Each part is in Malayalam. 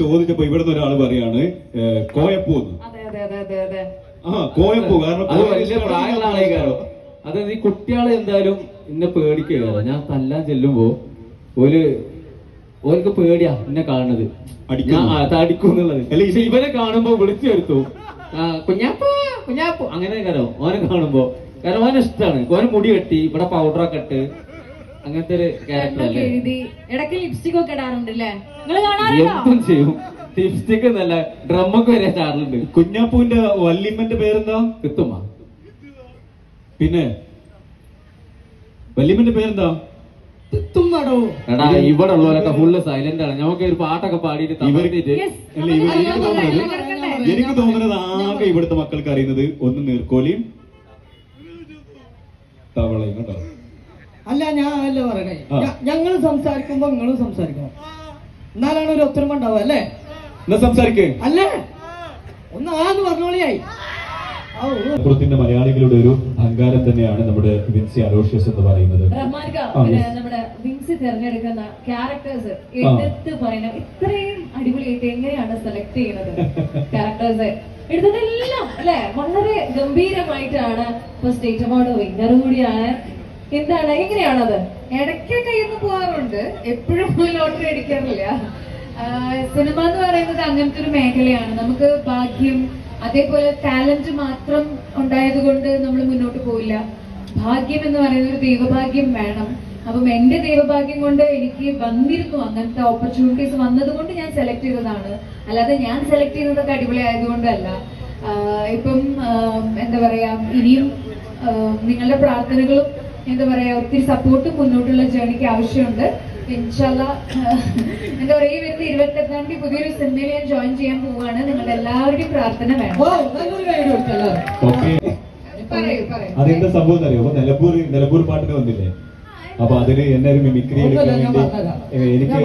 ചോദിച്ചപ്പോ ഇവിടുന്ന് ഒരാൾ പറയാണ് കോയപ്പൂ എന്ന് അതെ അതെ അതെ അതെ അതെ. ആ കോയപ്പൂ കാരണം വലിയ പ്രായമുള്ള ആളേക്കാരോ അതായത് ഈ കുട്ടികളെ എന്തായാലും എന്നെ പേടിക്കുക ഞാൻ തല്ലാൻ ചെല്ലുമ്പോ ഒരു ഓർക്ക് പേടിയാ എന്നെ കാണുന്നത്. അടിക്കുന്നുള്ളത് ഞാൻ ആ, തടിക്കും എന്നുള്ളത് അല്ല, ഇത് പക്ഷെ ഇവരെ കാണുമ്പോ വിളിച്ചു വരുത്തു. കുഞ്ഞാപ്പോ കുഞ്ഞാപ്പോ. അങ്ങനെ കാരോ ഓനെ കാണുമ്പോ. കാരണം ഓനെ ഇഷ്ടമാണ് ഓന് മുടി കെട്ടി ഇവിടെ പൗഡറൊക്കെ ഇട്ട് അങ്ങനത്തെ ഒരു ക്യാരക്ടർ അല്ലേ? എഴുതി ഇടയ്ക്ക് ലിപ്സ്റ്റിക് ഒക്കെ ഇടാറുണ്ട് അല്ലേ എന്തും ചെയ്യും. ലിപ്സ്റ്റിക് എന്നല്ല ഡ്രമ്മൊക്കെ വരെ ചാറലുണ്ട് കുഞ്ഞാപ്പൂവിന്റെ വല്യമ്മന്റെ പേരെന്താ? കിത്തുമ്മ പിന്നെ? വല്യമ്മന്റെ പേരെന്താ? എടാ ഇവിടെ ഉള്ളവരൊക്കെ ഫുള്ള് സൈലന്റ് ആണ്. നമുക്ക് ഒരു പാട്ടൊക്കെ പാടിയിട്ട് എനിക്ക് തോന്നുന്നത് ആകെ ഇവിടുത്തെ മക്കൾക്ക് അറിയുന്നത് ഒന്ന് നീർക്കോലിയും തവളയും കേട്ടോ. അല്ല ഞാൻ അല്ല പറയണേ. ഞങ്ങൾ സംസാരിക്കുമ്പോ നിങ്ങളും സംസാരിക്കണം. എന്നാലാണ് ഒരു ഒത്തൊരുമ ഉണ്ടാവുക അല്ലേ? എന്നാ സംസാരിക്കേ? അല്ലേ? ഒന്ന് ആന്ന് പറഞ്ഞോളിയായി. ഔ, മലപ്പുറത്തിന്റെ മലയാളികളുടെ ഒരു അഹങ്കാരം തന്നെയാണ് നമ്മുടെ വിൻസി അലോഷ്യസ് എന്ന് പറയുന്നത്. നമ്മുടെ വിൻസി തിരഞ്ഞെടുക്കുന്ന ക്യാരക്ടേഴ്സ്. എടുത്ത് പറയുന്ന ഇത്രയും അടിപൊളിയായിട്ട് എങ്ങനെയാണ് സെലക്ട് ചെയ്യുന്നത്? ക്യാരക്ടേഴ്സ് എടുത്തതെല്ലാം അല്ലെ? വളരെ ഗംഭീരമായിട്ടാണ് ഇപ്പൊ സ്റ്റേറ്റ് അവാർഡ് വിന്നർ കൂടിയാണ് എന്താണ്? എങ്ങനെയാണത്? ഇടയ്ക്ക് കയ്യിൽ നിന്ന് പോകാറുണ്ട്. എപ്പോഴും ലോട്ടറി അടിക്കാറില്ല. സിനിമ എന്ന് പറയുന്നത് അങ്ങനത്തെ ഒരു മേഖലയാണ്. നമുക്ക് ഭാഗ്യം അതേപോലെ ടാലന്റ് മാത്രം ഉണ്ടായത് കൊണ്ട് നമ്മൾ മുന്നോട്ട് പോയില്ല ഭാഗ്യം എന്ന് പറയുന്ന ഒരു ദൈവഭാഗ്യം വേണം. അപ്പം എന്റെ ദൈവഭാഗ്യം കൊണ്ട് എനിക്ക് വന്നിരുന്നു അങ്ങനത്തെ ഓപ്പർച്യൂണിറ്റീസ് വന്നതുകൊണ്ട് ഞാൻ സെലക്ട് ചെയ്തതാണ്. അല്ലാതെ ഞാൻ സെലക്ട് ചെയ്തതൊക്കെ അടിപൊളി ആയതുകൊണ്ടല്ല ഇപ്പം എന്താ പറയാ ഇനിയും നിങ്ങളുടെ പ്രാർത്ഥനകളും എന്താ പറയാ ഒത്തിരി സപ്പോർട്ടും മുന്നോട്ടുള്ള ജേണിക്ക് ആവശ്യമുണ്ട്. ഇൻഷല്ല എന്താ പറയാ ഈ വരുന്ന ഇരുപത്തെട്ടാം തീയതി പുതിയൊരു സിനിമയിൽ ഞാൻ ജോയിൻ ചെയ്യാൻ പോവാണ് നിങ്ങളുടെ എല്ലാവരുടെയും പ്രാർത്ഥന വേണം. പറയൂ പറയൂ. അതെന്താ സംഭവം അറിയോ അപ്പൊ നിലമ്പൂർ നിലമ്പൂർ പാട്ടിന് വന്നില്ലേ? അപ്പൊ അതിന് എന്നെ ഒരു മിമിക്രി എടുക്കാൻ വേണ്ടി എനിക്ക്.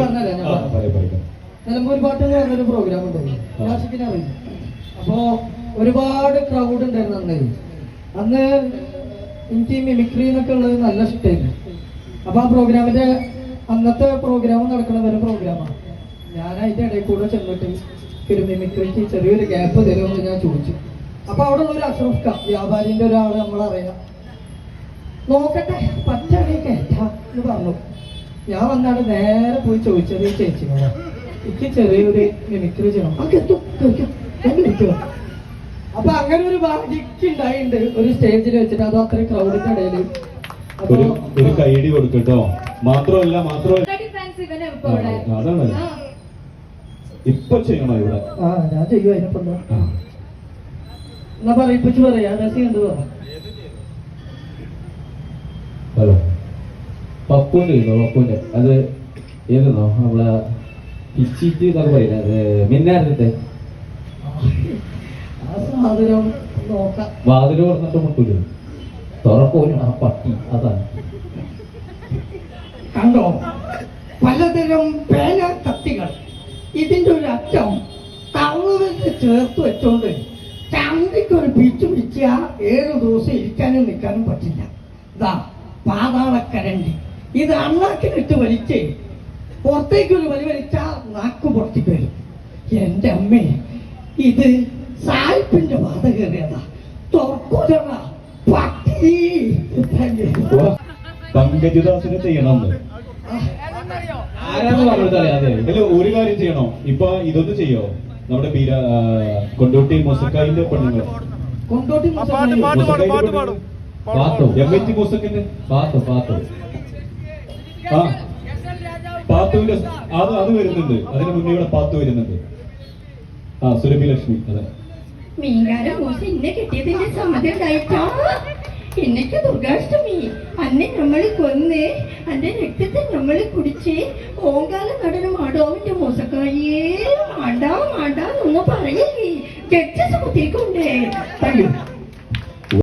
നിലമ്പൂർ പാട്ട് എന്ന് പറഞ്ഞൊരു പ്രോഗ്രാം ഉണ്ടായിരുന്നു അപ്പോ ഒരുപാട് ക്രൗഡ് ഉണ്ടായിരുന്നു അന്ന്. അന്ന് എനിക്ക് ഈ മിമിക്രി എന്നൊക്കെ ഉള്ളത് നല്ല ഇഷ്ടമായിരുന്നു അപ്പൊ ആ പ്രോഗ്രാമിന്റെ അന്നത്തെ പ്രോഗ്രാം നടക്കുന്ന ഒരു പ്രോഗ്രാമാണ്. ഞാൻ അതിന്റെ ഇടയിൽ കൂടെ ചെന്നിട്ട് ഒരു മിമിക്രിക്ക് ചെറിയൊരു ഗ്യാപ്പ് തരുമെന്ന് ഞാൻ ചോദിച്ചു. അപ്പൊ അവിടെ ഉള്ള ഒരു ഖാൻ വ്യാപാരിന്റെ ഒരാൾ നമ്മളറിയാം നോക്കട്ടെ പറ്റാണെങ്കിൽ കേട്ടാ എന്ന് പറഞ്ഞു. ഞാൻ വന്നാണ് നേരെ പോയി ചോദിച്ചത് ഈ ചേച്ചിനോട്. എനിക്ക് ചെറിയൊരു മിമിക്രി ചെയ്യണം. ഞാൻ. അപ്പൊ അങ്ങനെ ഒരു ഭാഗ്യക്ക് ഉണ്ടായിട്ടുണ്ട് ഒരു സ്റ്റേജിൽ വെച്ചിട്ട് അത് അത്രയും ക്രൗഡിന്റെ ഇടയിൽ. അപ്പൊ ഒരു ഒരു കൈയടി കൊടുക്കട്ടോ. മാത്രമല്ല മാത്രമല്ല. അതാണ്. ഇപ്പൊ ചെയ്യണോ ഇവിടെ? ആ ഞാൻ അതിനിപ്പോ. എന്നാ പറയിപ്പിച്ച് പറയാ രസം ഹലോ. പപ്പുവിന്റെ ഉണ്ടോ പപ്പുവിന്റെ? അത് ഏതെന്നോ നമ്മളെ പിച്ചിറ്റ് എന്നൊക്കെ പറയില്ല? അത് മിന്നാരത്തെ? സാധനം നോക്കാം. വാതിൽ തുറന്നിട്ട് മുട്ടൂല തുറക്കൂല ആ പട്ടി അതാണ്. കണ്ടോ? പലതരം പേന കത്തികൾ ഇതിന്റെ ഒരു അറ്റം കവുവിന് ചേർത്ത് വെച്ചോണ്ട് ചന്തിക്ക് ഒരു പിച്ചു പിടിച്ച ഏഴ് ദിവസം ഇരിക്കാനും നിൽക്കാനും പറ്റില്ല. ഇതാ പാതാളക്കരണ്ടി. ഇത് അണ്ണാക്കിനിട്ട് വലിച്ച് പുറത്തേക്ക് ഒരു വലി വലിച്ചാൽ നാക്ക് പുറത്തേക്ക് വരും എന്റെ അമ്മേ ഇത് സായിപ്പിന്റെ ബാധ കയറിയതാ തുറക്കൂലണ പട്ടി. പങ്കജദാസിനെ ചെയ്യണം ആരാന്ന് പറഞ്ഞിട്ടറിയാതെ അതെ അല്ല ഒരു കാര്യം ചെയ്യണോ? ഇപ്പൊ ഇതൊന്ന് ചെയ്യോ? നമ്മുടെ ബീര കൊണ്ടോട്ടി മൊസക്കായിന്റെ പെണ്ണുങ്ങൾ കൊണ്ടോട്ടി പാത്തു എം എച്ച് മൊസക്കിന്റെ? പാത്തോ പാത്തോ ആ. പാത്തുവിന്റെ അത് അത് വരുന്നുണ്ട്. അതിന് മുന്നേ ഇവിടെ പാത്തു വരുന്നുണ്ട്. ആ സുരഭി ലക്ഷ്മി അതെ. മീൻകാരൻ മോശം എന്നെ കിട്ടിയതിന്റെ സമ്മതം ഉണ്ടായിട്ടാ? എന്നൊക്കെ ദുർഗാഷ്ടമി അന്നെ നമ്മൾ കൊന്ന് അന്റെ രക്തത്തെ നമ്മൾ കുടിച്ച് ഓങ്കാല നടനം ആടോവിന്റെ മൂസക്കായേ മാണ്ടാ മാണ്ടാ ഒന്നും പറയല്ലേ ജഡ്ജസ് കുത്തിക്കൊണ്ടേ